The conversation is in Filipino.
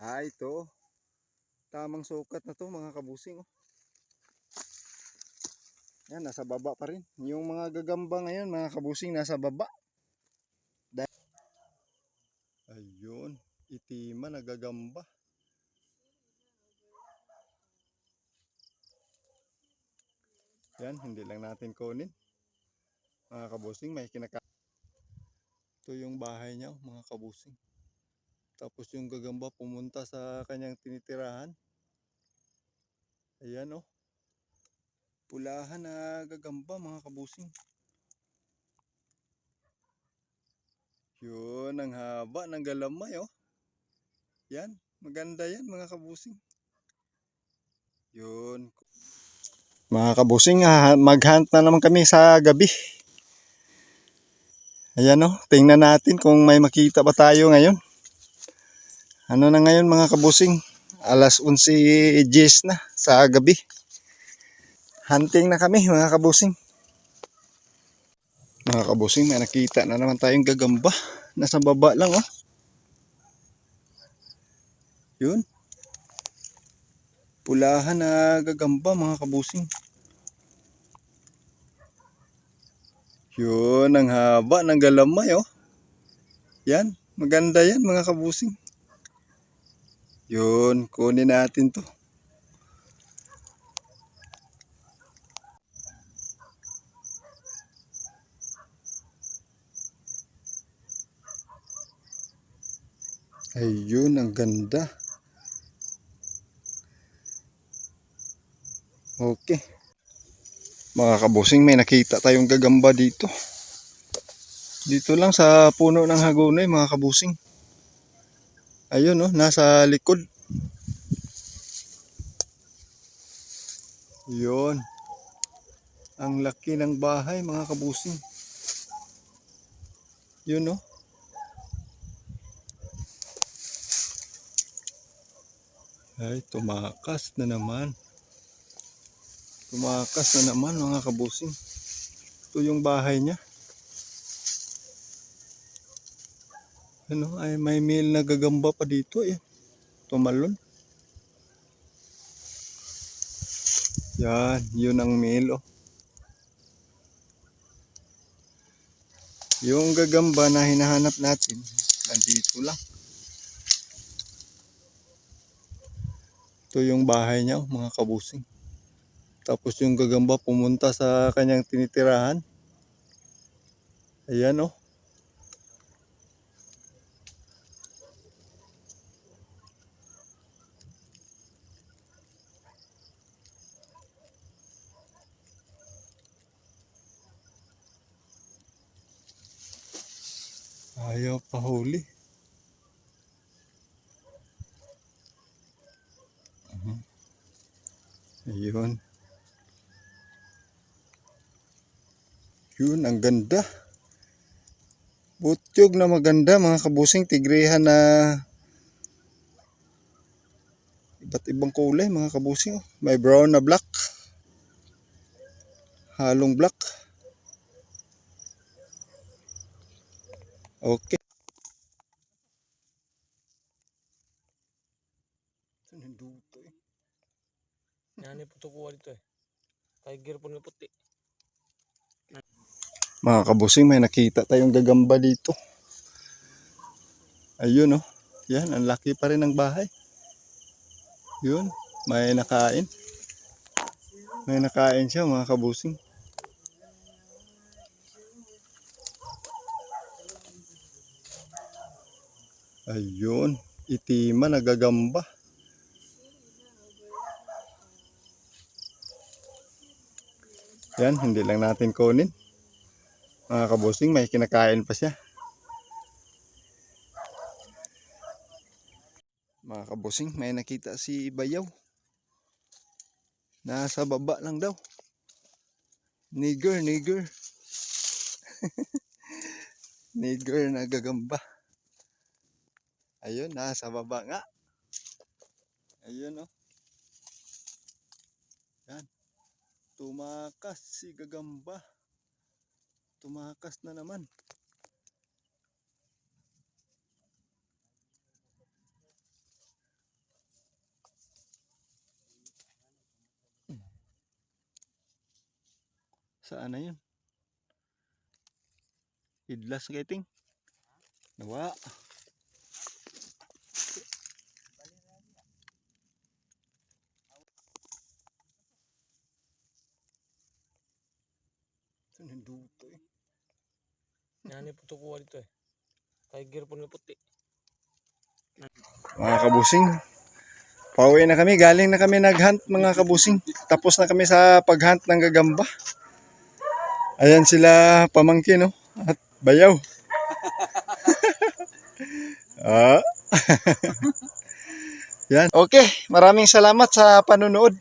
Ah, ito. Tamang sukat na to mga kabusing. Oh. Yan, nasa baba pa rin. Yung mga gagamba ngayon, mga kabusing, nasa baba. Ayun, itima na gagamba. Yan, hindi lang natin kunin. Mga kabusing, may kinaka... Ito yung bahay niya, oh, mga kabusing. Tapos yung gagamba pumunta sa kanyang tinitirahan. Ayan oh. Pulahan na gagamba mga kabusing. Yun, ang haba ng galamay oh. Yan, maganda yan mga kabusing. Yun. Mga kabusing, ah, mag-hunt na naman kami sa gabi. Ayan oh, tingnan natin kung may makita pa tayo ngayon. Ano na ngayon mga kabusing? Alas 11.10 na sa gabi. Hunting na kami mga kabusing. Mga kabusing, may nakita na naman tayong gagamba. Nasa baba lang oh. Yun. Pulahan na gagamba mga kabusing. Yun, ang haba ng galamay oh. Yan, maganda yan mga kabusing. Yun, kunin natin to. Ayun, ang ganda. Okay. Mga kabusing, may nakita tayong gagamba dito. Dito lang sa puno ng hagonay, mga kabusing. Ayun oh, nasa likod. Yun. Ang laki ng bahay mga kabusing. Yun oh. Ay, tumakas na naman. Tumakas na naman mga kabusing. Ito yung bahay niya. Ano, ay may meal na gagamba pa dito eh. Tumalon. Yan, yun ang meal oh. Yung gagamba na hinahanap natin, nandito lang. Ito yung bahay niya, oh, mga kabusing. Tapos yung gagamba pumunta sa kanyang tinitirahan. Ayan oh. Ayaw pa huli. Mhm. Ayun. Yun, ang ganda. Butyog na maganda mga kabusing tigrehan na iba't ibang kulay mga kabusing. May brown na black. Halong black. Okay. Nanduto eh. Yan po kuha dito eh. Tiger po na puti. Mga kabusing, may nakita tayong gagamba dito. Ayun oh. Yan, ang laki pa rin ng bahay. Yun, may nakain. May nakain siya mga kabusing. Ayun, itima na gagamba. Yan, hindi lang natin kunin. Mga kabusing, may kinakain pa siya. Mga kabusing, may nakita si Bayaw. Nasa baba lang daw. Nigger, nigger. nigger na gagamba. Ayun, ah, nasa baba nga. Ayun, oh. Yan. Tumakas si gagamba. Tumakas na naman. Saan na yun? Idlas, I think. Nawa. Nawa. Ito nanduto eh. Nani po tukuha dito eh. Tiger po nga puti. Mga kabusing, pauwi na kami. Galing na kami nag-hunt mga kabusing. Tapos na kami sa pag-hunt ng gagamba. Ayan sila pamangkin, no? At bayaw. ah. Yan. Okay, maraming salamat sa panonood.